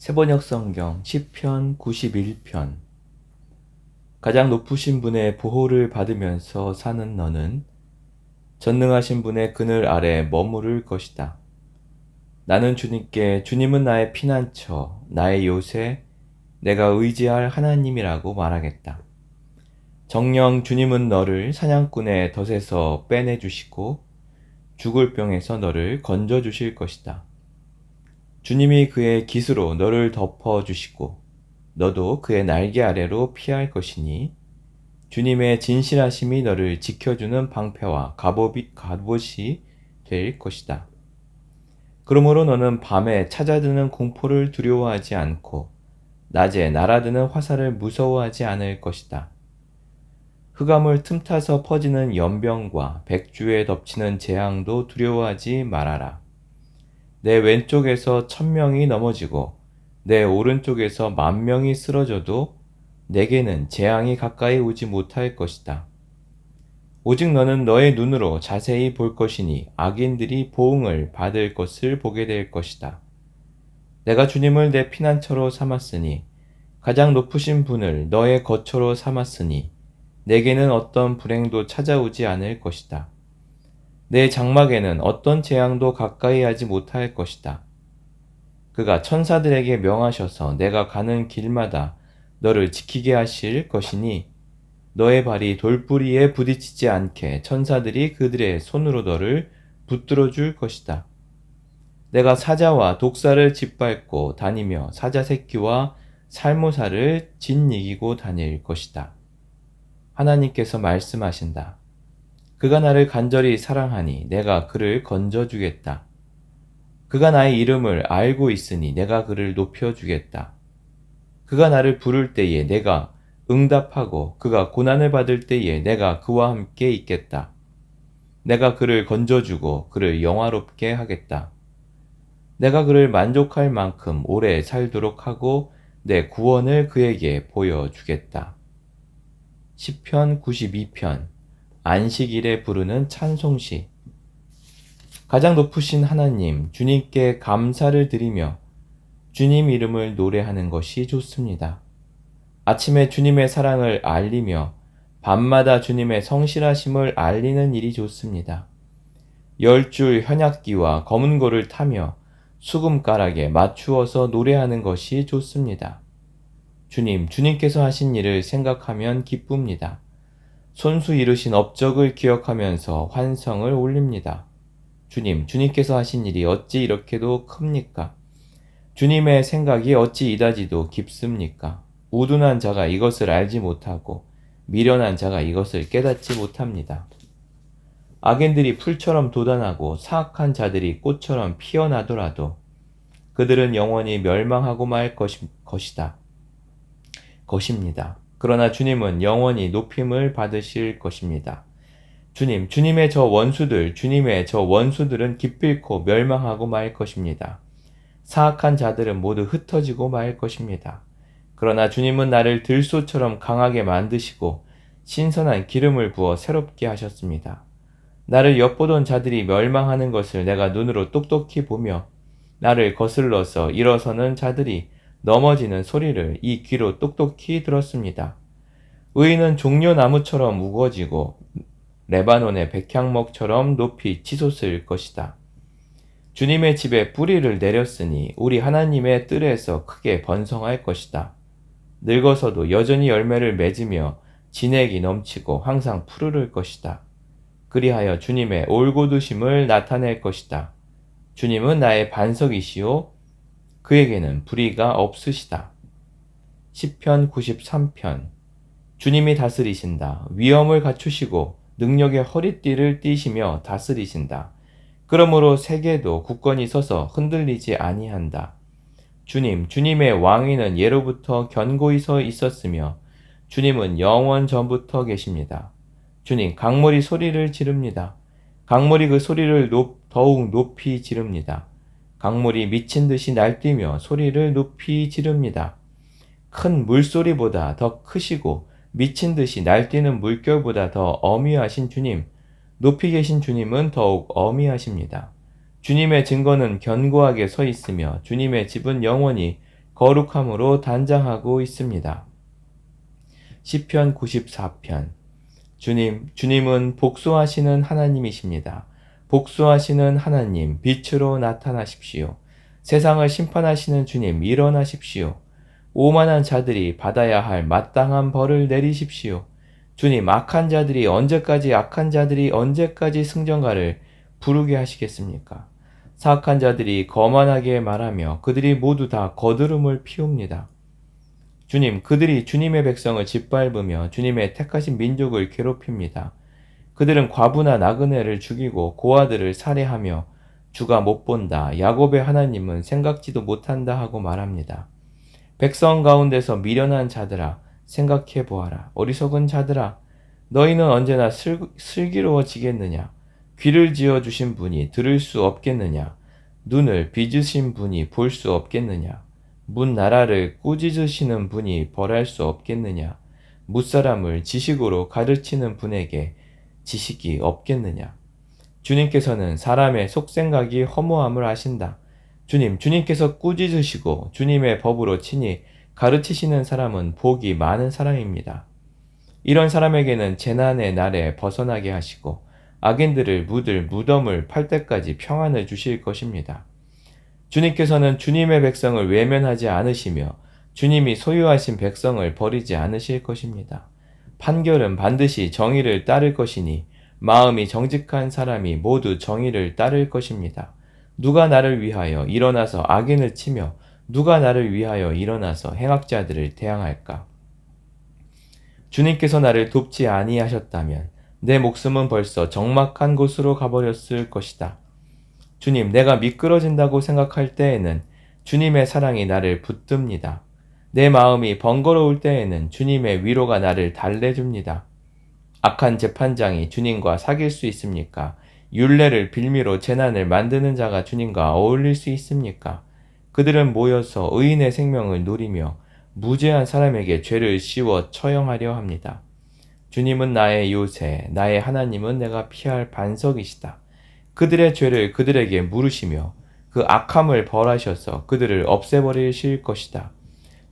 세번역 성경 10편 91편 가장 높으신 분의 보호를 받으면서 사는 너는 전능하신 분의 그늘 아래 머무를 것이다. 나는 주님께 주님은 나의 피난처, 나의 요새, 내가 의지할 하나님이라고 말하겠다. 정령 주님은 너를 사냥꾼의 덫에서 빼내주시고 죽을 병에서 너를 건져주실 것이다. 주님이 그의 깃으로 너를 덮어 주시고 너도 그의 날개 아래로 피할 것이니 주님의 진실하심이 너를 지켜주는 방패와 갑옷이, 갑옷이 될 것이다. 그러므로 너는 밤에 찾아드는 공포를 두려워하지 않고 낮에 날아드는 화살을 무서워하지 않을 것이다. 흑암을 틈타서 퍼지는 연병과 백주에 덮치는 재앙도 두려워하지 말아라. 내 왼쪽에서 천 명이 넘어지고 내 오른쪽에서 만 명이 쓰러져도 내게는 재앙이 가까이 오지 못할 것이다. 오직 너는 너의 눈으로 자세히 볼 것이니 악인들이 보응을 받을 것을 보게 될 것이다. 내가 주님을 내 피난처로 삼았으니 가장 높으신 분을 너의 거처로 삼았으니 내게는 어떤 불행도 찾아오지 않을 것이다. 내 장막에는 어떤 재앙도 가까이 하지 못할 것이다. 그가 천사들에게 명하셔서 내가 가는 길마다 너를 지키게 하실 것이니 너의 발이 돌뿌리에 부딪히지 않게 천사들이 그들의 손으로 너를 붙들어 줄 것이다. 내가 사자와 독사를 짓밟고 다니며 사자 새끼와 살모사를 짓이기고 다닐 것이다. 하나님께서 말씀하신다. 그가 나를 간절히 사랑하니 내가 그를 건져주겠다. 그가 나의 이름을 알고 있으니 내가 그를 높여주겠다. 그가 나를 부를 때에 내가 응답하고 그가 고난을 받을 때에 내가 그와 함께 있겠다. 내가 그를 건져주고 그를 영화롭게 하겠다. 내가 그를 만족할 만큼 오래 살도록 하고 내 구원을 그에게 보여주겠다. 10편 92편 안식일에 부르는 찬송시. 가장 높으신 하나님, 주님께 감사를 드리며 주님 이름을 노래하는 것이 좋습니다. 아침에 주님의 사랑을 알리며 밤마다 주님의 성실하심을 알리는 일이 좋습니다. 열 줄 현악기와 검은 고를 타며 수금가락에 맞추어서 노래하는 것이 좋습니다. 주님, 주님께서 하신 일을 생각하면 기쁩니다. 손수 이루신 업적을 기억하면서 환성을 올립니다. 주님, 주님께서 하신 일이 어찌 이렇게도 큽니까? 주님의 생각이 어찌 이다지도 깊습니까? 우둔한 자가 이것을 알지 못하고 미련한 자가 이것을 깨닫지 못합니다. 악인들이 풀처럼 도단하고 사악한 자들이 꽃처럼 피어나더라도 그들은 영원히 멸망하고 말 것이, 것이다. 것입니다. 그러나 주님은 영원히 높임을 받으실 것입니다. 주님, 주님의 저 원수들, 주님의 저 원수들은 기필코 멸망하고 말 것입니다. 사악한 자들은 모두 흩어지고 말 것입니다. 그러나 주님은 나를 들소처럼 강하게 만드시고 신선한 기름을 부어 새롭게 하셨습니다. 나를 엿보던 자들이 멸망하는 것을 내가 눈으로 똑똑히 보며 나를 거슬러서 일어서는 자들이 넘어지는 소리를 이 귀로 똑똑히 들었습니다. 의인은 종려나무처럼 우거지고 레바논의 백향목처럼 높이 치솟을 것이다. 주님의 집에 뿌리를 내렸으니 우리 하나님의 뜰에서 크게 번성할 것이다. 늙어서도 여전히 열매를 맺으며 진액이 넘치고 항상 푸르를 것이다. 그리하여 주님의 올고두심을 나타낼 것이다. 주님은 나의 반석이시오 그에게는 불의가 없으시다. 10편 93편 주님이 다스리신다. 위엄을 갖추시고 능력의 허리띠를 띠시며 다스리신다. 그러므로 세계도 굳건히 서서 흔들리지 아니한다. 주님, 주님의 왕위는 예로부터 견고히 서 있었으며 주님은 영원 전부터 계십니다. 주님, 강물이 소리를 지릅니다. 강물이 그 소리를 높, 더욱 높이 지릅니다. 강물이 미친 듯이 날뛰며 소리를 높이 지릅니다. 큰 물소리보다 더 크시고 미친 듯이 날뛰는 물결보다 더 어미하신 주님, 높이 계신 주님은 더욱 어미하십니다. 주님의 증거는 견고하게 서 있으며 주님의 집은 영원히 거룩함으로 단장하고 있습니다. 시편 94편 주님, 주님은 복수하시는 하나님이십니다. 복수하시는 하나님, 빛으로 나타나십시오. 세상을 심판하시는 주님, 일어나십시오. 오만한 자들이 받아야 할 마땅한 벌을 내리십시오. 주님, 악한 자들이 언제까지 악한 자들이 언제까지 승전가를 부르게 하시겠습니까? 사악한 자들이 거만하게 말하며 그들이 모두 다 거드름을 피웁니다. 주님, 그들이 주님의 백성을 짓밟으며 주님의 택하신 민족을 괴롭힙니다. 그들은 과부나 나그네를 죽이고 고아들을 살해하며 주가 못 본다. 야곱의 하나님은 생각지도 못한다 하고 말합니다. 백성 가운데서 미련한 자들아, 생각해 보아라. 어리석은 자들아, 너희는 언제나 슬, 슬기로워지겠느냐? 귀를 지어 주신 분이 들을 수 없겠느냐? 눈을 빚으신 분이 볼 수 없겠느냐? 문 나라를 꾸짖으시는 분이 벌할 수 없겠느냐? 무사람을 지식으로 가르치는 분에게 지식이 없겠느냐? 주님께서는 사람의 속생각이 허무함을 아신다. 주님, 주님께서 꾸짖으시고 주님의 법으로 친히 가르치시는 사람은 복이 많은 사람입니다. 이런 사람에게는 재난의 날에 벗어나게 하시고 악인들을 묻을 무덤을 팔 때까지 평안을 주실 것입니다. 주님께서는 주님의 백성을 외면하지 않으시며 주님이 소유하신 백성을 버리지 않으실 것입니다. 판결은 반드시 정의를 따를 것이니 마음이 정직한 사람이 모두 정의를 따를 것입니다. 누가 나를 위하여 일어나서 악인을 치며 누가 나를 위하여 일어나서 행악자들을 대항할까? 주님께서 나를 돕지 아니하셨다면 내 목숨은 벌써 적막한 곳으로 가버렸을 것이다. 주님, 내가 미끄러진다고 생각할 때에는 주님의 사랑이 나를 붙듭니다. 내 마음이 번거로울 때에는 주님의 위로가 나를 달래줍니다. 악한 재판장이 주님과 사귈 수 있습니까? 윤례를 빌미로 재난을 만드는 자가 주님과 어울릴 수 있습니까? 그들은 모여서 의인의 생명을 누리며 무죄한 사람에게 죄를 씌워 처형하려 합니다. 주님은 나의 요새, 나의 하나님은 내가 피할 반석이시다. 그들의 죄를 그들에게 물으시며 그 악함을 벌하셔서 그들을 없애버리실 것이다.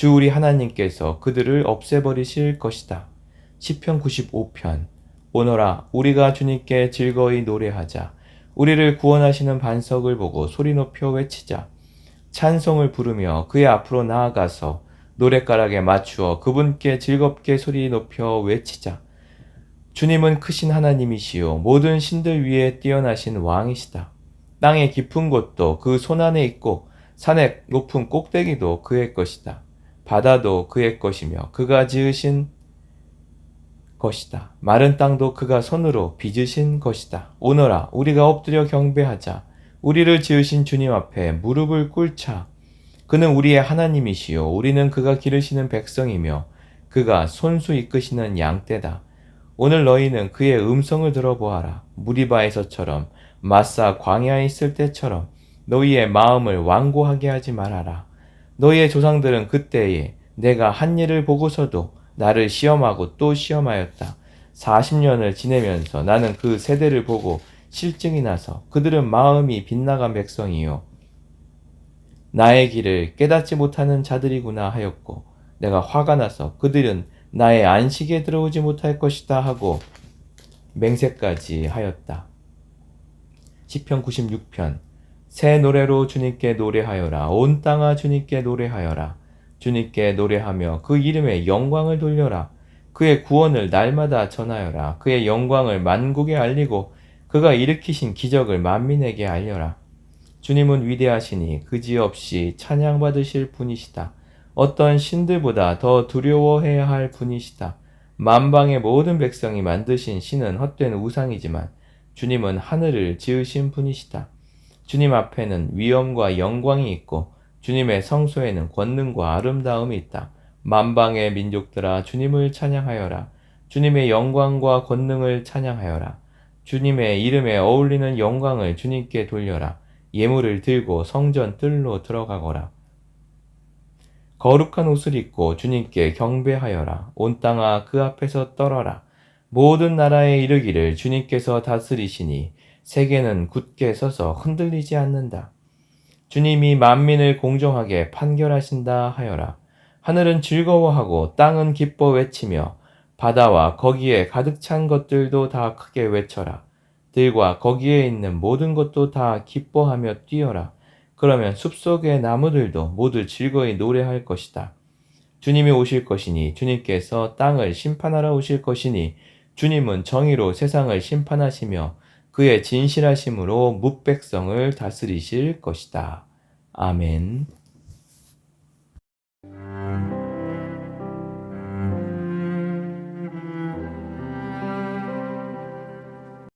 주 우리 하나님께서 그들을 없애버리실 것이다. 시편 95편. 오너라 우리가 주님께 즐거이 노래하자. 우리를 구원하시는 반석을 보고 소리 높여 외치자. 찬송을 부르며 그의 앞으로 나아가서 노랫가락에 맞추어 그분께 즐겁게 소리 높여 외치자. 주님은 크신 하나님이시요 모든 신들 위에 뛰어나신 왕이시다. 땅의 깊은 곳도 그 손안에 있고 산의 높은 꼭대기도 그의 것이다 바다도 그의 것이며 그가 지으신 것이다. 마른 땅도 그가 손으로 빚으신 것이다. 오너라, 우리가 엎드려 경배하자. 우리를 지으신 주님 앞에 무릎을 꿇자. 그는 우리의 하나님이시요. 우리는 그가 기르시는 백성이며 그가 손수 이끄시는 양떼다. 오늘 너희는 그의 음성을 들어보아라. 무리바에서처럼 마사 광야에 있을 때처럼 너희의 마음을 완고하게 하지 말아라. 너희의 조상들은 그때에 내가 한 일을 보고서도 나를 시험하고 또 시험하였다. 40년을 지내면서 나는 그 세대를 보고 실증이 나서 그들은 마음이 빗나간 백성이요. 나의 길을 깨닫지 못하는 자들이구나 하였고 내가 화가 나서 그들은 나의 안식에 들어오지 못할 것이다 하고 맹세까지 하였다. 시편 96편 새 노래로 주님께 노래하여라 온 땅아 주님께 노래하여라 주님께 노래하며 그 이름에 영광을 돌려라. 그의 구원을 날마다 전하여라. 그의 영광을 만국에 알리고 그가 일으키신 기적을 만민에게 알려라. 주님은 위대하시니 그지없이 찬양받으실 분이시다. 어떤 신들보다 더 두려워해야 할 분이시다. 만방의 모든 백성이 만드신 신은 헛된 우상이지만 주님은 하늘을 지으신 분이시다. 주님 앞에는 위엄과 영광이 있고 주님의 성소에는 권능과 아름다움이 있다. 만방의 민족들아 주님을 찬양하여라. 주님의 영광과 권능을 찬양하여라. 주님의 이름에 어울리는 영광을 주님께 돌려라. 예물을 들고 성전 뜰로 들어가거라. 거룩한 옷을 입고 주님께 경배하여라. 온 땅아 그 앞에서 떨어라. 모든 나라에 이르기를 주님께서 다스리시니 세계는 굳게 서서 흔들리지 않는다. 주님이 만민을 공정하게 판결하신다 하여라. 하늘은 즐거워하고 땅은 기뻐 외치며 바다와 거기에 가득 찬 것들도 다 크게 외쳐라. 들과 거기에 있는 모든 것도 다 기뻐하며 뛰어라. 그러면 숲속의 나무들도 모두 즐거이 노래할 것이다. 주님이 오실 것이니 주님께서 땅을 심판하러 오실 것이니 주님은 정의로 세상을 심판하시며 그의 진실하심으로 묵백성을 다스리실 것이다. 아멘.